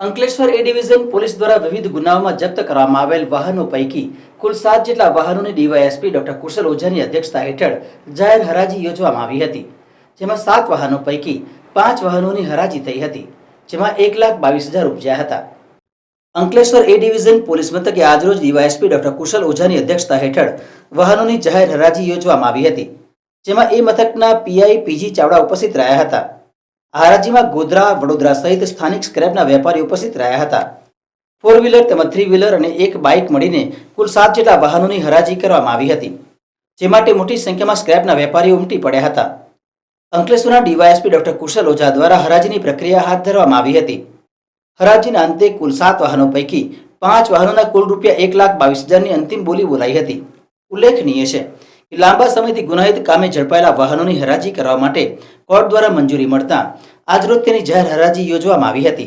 અંકલેશ્વર એ division police દ્વારા વિવિધ ગુનાઓમાં જપ્ત કરવામાં આવેલ વાહનો પૈકી કુલ સાત જેટલા વાહનોની ડીવાયએસપી ડોક્ટર કુશલ ઓઝાની અધ્યક્ષતા હેઠળ જાહેર હરાજી યોજવામાં આવી હતી. જેમાં સાત વાહનો પૈકી પાંચ વાહનોની હરાજી થઈ હતી, જેમાં એક લાખ બાવીસ હજાર ઉપજ્યા હતા. અંકલેશ્વર એ ડિવિઝન પોલીસ મથકે આજરોજ ડીવાયએસપી ડોક્ટર કુશલ ઓઝાની અધ્યક્ષતા હેઠળ વાહનોની જાહેર હરાજી યોજવામાં આવી હતી, જેમાં એ મથકના પીઆઈ પીજી ચાવડા ઉપસ્થિત રહ્યા હતા. આ હરાજીમાં ગોધરા, વડોદરા સહિત સ્થાનિક સ્ક્રેપના વેપારી ઉપસ્થિત રહ્યા હતા. ફોર વ્હીલર તેમજ થ્રી વ્હીલર અને એક બાઇક મળીને કુલ સાત જેટલા વાહનોની હરાજી કરવામાં આવી હતી, જે માટે મોટી સંખ્યામાં સ્ક્રેપના વેપારીઓ ઉમટી પડ્યા હતા. અંકલેશ્વરના ડીવાયએસપી ડોક્ટર કુશલ ઓઝા દ્વારા હરાજીની પ્રક્રિયા હાથ ધરવામાં આવી હતી. હરાજીના અંતે કુલ સાત વાહનો પૈકી પાંચ વાહનોના કુલ રૂપિયા એક લાખ બાવીસ હજારની અંતિમ બોલી બોલાઈ હતી. ઉલ્લેખનીય છે લાંબા સમયથી ગુનાહિત કામે ઝડપાયેલા વાહનોની હરાજી કરવા માટે કોર્ટ દ્વારા મંજૂરી મળતા આજરોજ તેની જાહેર હરાજી યોજવામાં આવી હતી.